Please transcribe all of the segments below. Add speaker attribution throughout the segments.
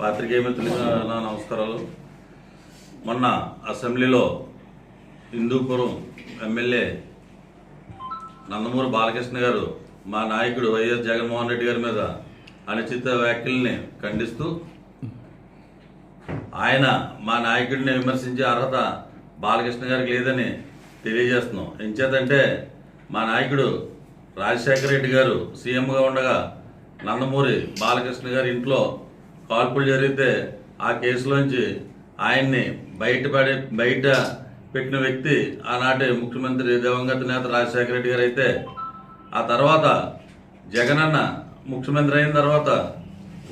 Speaker 1: పాత్రికేయ మిత్రులుగా నా నమస్కారాలు. మొన్న అసెంబ్లీలో హిందూపురం ఎమ్మెల్యే నందమూరి బాలకృష్ణ గారు మా నాయకుడు వైఎస్ జగన్మోహన్ రెడ్డి గారి మీద అనుచిత వ్యాఖ్యల్ని ఖండిస్తూ ఆయన మా నాయకుడిని విమర్శించే అర్హత బాలకృష్ణ గారికి లేదని తెలియజేస్తున్నాం. ఎంచేతంటే మా నాయకుడు రాజశేఖర రెడ్డి గారు సీఎంగా ఉండగా నందమూరి బాలకృష్ణ గారి ఇంట్లో కాల్పులు జరిగితే ఆ కేసులోంచి ఆయన్ని బయటపడి బయట పెట్టిన వ్యక్తి ఆనాటి ముఖ్యమంత్రి దివంగత నేత రాజశేఖర రెడ్డి గారు అయితే ఆ తర్వాత జగనన్న ముఖ్యమంత్రి అయిన తర్వాత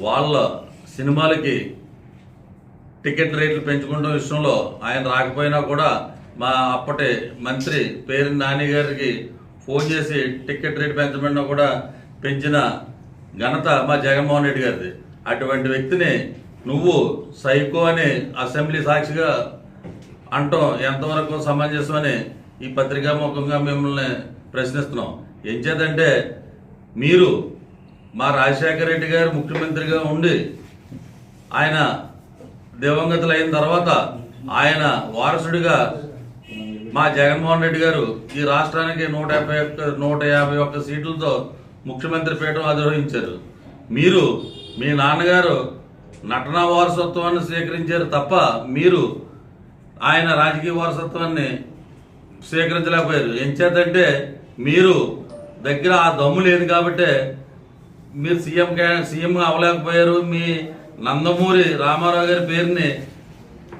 Speaker 1: వాళ్ళ సినిమాలకి టికెట్ రేట్లు పెంచుకుంటున్న విషయంలో ఆయన రాకపోయినా కూడా మా అప్పటి మంత్రి పేరు నాని గారికి ఫోన్ చేసి టికెట్ రేట్ పెంచమన్నా కూడా పెంచిన ఘనత మా జగన్మోహన్ రెడ్డి గారిది. అటువంటి వ్యక్తిని నువ్వు సైకో అని అసెంబ్లీ సాక్షిగా అంటాం. ఎంతవరకు సమంజసమని ఈ పత్రికా ముఖంగా మిమ్మల్ని ప్రశ్నిస్తున్నాం. ఏం చేద్దంటే మీరు మా రాజశేఖర రెడ్డి గారు ముఖ్యమంత్రిగా ఉండి ఆయన దివంగతులు అయిన తర్వాత ఆయన వారసుడిగా మా జగన్మోహన్ రెడ్డి గారు ఈ రాష్ట్రానికి నూట యాభై ఒక్క నూట యాభై ఒక్క సీట్లతో ముఖ్యమంత్రి పీఠం అధిరోహించారు. మీరు మీ నాన్నగారు నటనా వారసత్వాన్ని స్వీకరించారు తప్ప మీరు ఆయన రాజకీయ వారసత్వాన్ని స్వీకరించలేకపోయారు. ఎంచేతంటే మీరు దగ్గర ఆ దమ్ము లేదు కాబట్టే మీరు సీఎం సీఎం అవ్వలేకపోయారు. మీ నందమూరి రామారావు గారి పేరుని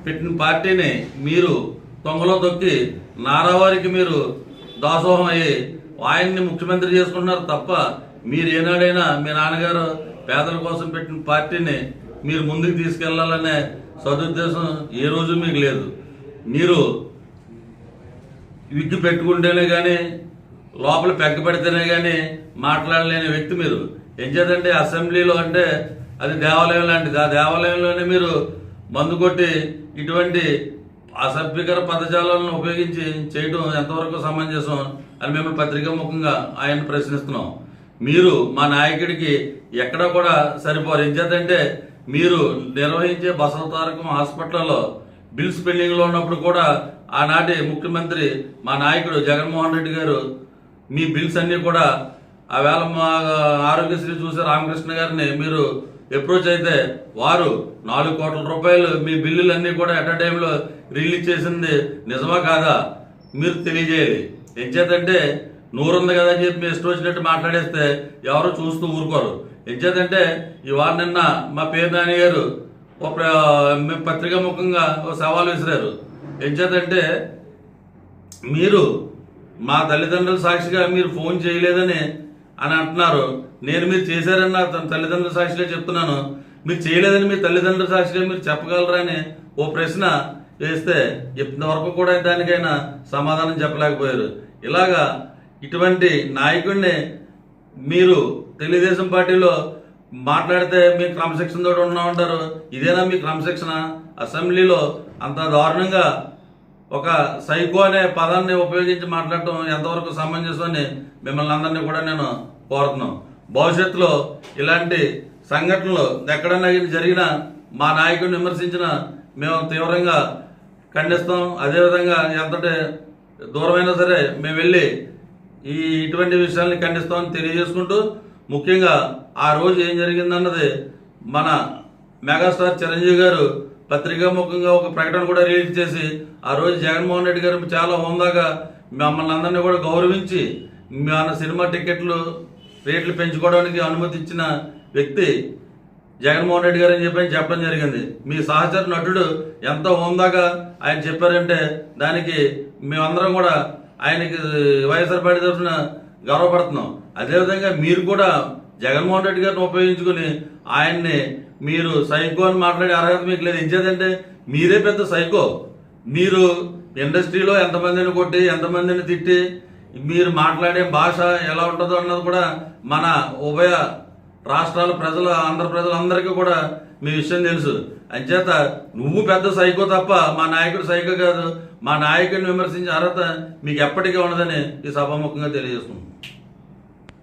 Speaker 1: పెట్టిన పార్టీని మీరు తొంగలో తొక్కి నారావారికి మీరు దాసోహం అయ్యి ఆయన్ని ముఖ్యమంత్రి చేసుకున్నారు తప్ప మీరు ఏనాడైనా మీ నాన్నగారు పేదల కోసం పెట్టిన పార్టీని మీరు ముందుకు తీసుకెళ్ళాలనే సదుద్దేశం ఏ రోజు మీకు లేదు. మీరు విగ్గు పెట్టుకుంటేనే కానీ లోపల పెగ్గ పెడితేనే కానీ మాట్లాడలేని వ్యక్తి మీరు. ఏం చేద్దంటే అసెంబ్లీలో అంటే అది దేవాలయం లాంటిది. ఆ దేవాలయంలోనే మీరు మందు కొట్టి ఇటువంటి అసభ్యకర పదజాలను ఉపయోగించి చేయడం ఎంతవరకు సమంజసం అని మేము పత్రికా ముఖంగా ఆయన ప్రశ్నిస్తున్నాం. మీరు మా నాయకుడికి ఎక్కడ కూడా సరిపోరు. ఏం చేద్దంటే మీరు నిర్వహించే బసవతారకం హాస్పిటల్లో బిల్స్ పెండింగ్లో ఉన్నప్పుడు కూడా ఆనాటి ముఖ్యమంత్రి మా నాయకుడు జగన్మోహన్ రెడ్డి గారు మీ బిల్స్ అన్నీ కూడా ఆ వేళ మా ఆరోగ్యశ్రీ చూసే రామకృష్ణ గారిని మీరు అప్రోచ్ అయితే వారు నాలుగు కోట్ల రూపాయలు మీ బిల్లులన్నీ కూడా ఎట్ టైంలో రిలీజ్ చేసింది నిజమా కాదా? మీరు తెలియజేయాలి. ఎంచేతంటే నూరుంది కదా అని చెప్పి ఇష్టం వచ్చినట్టు మాట్లాడేస్తే ఎవరు చూస్తూ ఊరుకోరు. ఏం ఈ ఇవాళ నిన్న మా పేరు నాని గారు ఒక పత్రికా ముఖంగా ఒక సవాల్ విసిరారు. ఏం మీరు మా తల్లిదండ్రుల సాక్షిగా మీరు ఫోన్ చేయలేదని అని అంటున్నారు. నేను మీరు చేశారని నా తన తల్లిదండ్రుల సాక్షిగా చెప్తున్నాను. మీరు చేయలేదని మీ తల్లిదండ్రుల సాక్షిగా మీరు చెప్పగలరా అని ఓ ప్రశ్న వేస్తే ఇంతవరకు కూడా దానికైనా సమాధానం చెప్పలేకపోయారు. ఇలాగా ఇటువంటి నాయకుడిని మీరు తెలుగుదేశం పార్టీలో మాట్లాడితే మీ క్రమశిక్షణ తోటి ఉన్నా ఉంటారు. ఇదేనా మీ క్రమశిక్షణ? అసెంబ్లీలో అంత దారుణంగా ఒక సైకో అనే పదాన్ని ఉపయోగించి మాట్లాడటం ఎంతవరకు సమంజసం అని మిమ్మల్ని అందరినీ కూడా నేను కోరుతున్నాను. భవిష్యత్తులో ఇలాంటి సంఘటనలు ఎక్కడన్నా జరిగినా మా నాయకుడిని విమర్శించిన మేము తీవ్రంగా ఖండిస్తాం. అదేవిధంగా ఎంతటి దూరమైనా సరే మేము వెళ్ళి ఈ ఇటువంటి విషయాల్ని ఖండిస్తామని తెలియజేసుకుంటూ ముఖ్యంగా ఆ రోజు ఏం జరిగిందన్నది మన మెగాస్టార్ చిరంజీవి గారు పత్రికాముఖంగా ఒక ప్రకటన కూడా రిలీజ్ చేసి ఆ రోజు జగన్మోహన్ రెడ్డి గారు చాలా హోందాగా మమ్మల్ని అందరినీ కూడా గౌరవించి మన సినిమా టికెట్లు రేట్లు పెంచుకోవడానికి అనుమతి ఇచ్చిన వ్యక్తి జగన్మోహన్ రెడ్డి గారు అని చెప్పి చెప్పడం జరిగింది. మీ సహచర నటుడు ఎంతో హోందాగా ఆయన చెప్పారంటే దానికి మేమందరం కూడా ఆయనకి వైఎస్ఆర్ పార్టీ తరఫున గర్వపడుతున్నాం. అదేవిధంగా మీరు కూడా జగన్మోహన్ రెడ్డి గారిని ఉపయోగించుకుని ఆయన్ని మీరు సైకో అని మాట్లాడే అర్హత మీకు లేదు. ఇచ్చేదంటే మీరే పెద్ద సైకో. మీరు ఇండస్ట్రీలో ఎంతమందిని కొట్టి ఎంతమందిని తిట్టి మీరు మాట్లాడే భాష ఎలా ఉంటుందో అన్నది కూడా మన ఉభయ రాష్ట్రాల ప్రజలు ఆంధ్ర ప్రజలందరికీ కూడా మీ విషయం తెలుసు. అంచేత నువ్వు పెద్ద సైకో తప్ప మా నాయకుడు సైకో కాదు. మా నాయకుడిని విమర్శించే అర్హత మీకు ఎప్పటికీ ఉండదని ఈ సభాముఖంగా తెలియజేస్తున్నాను.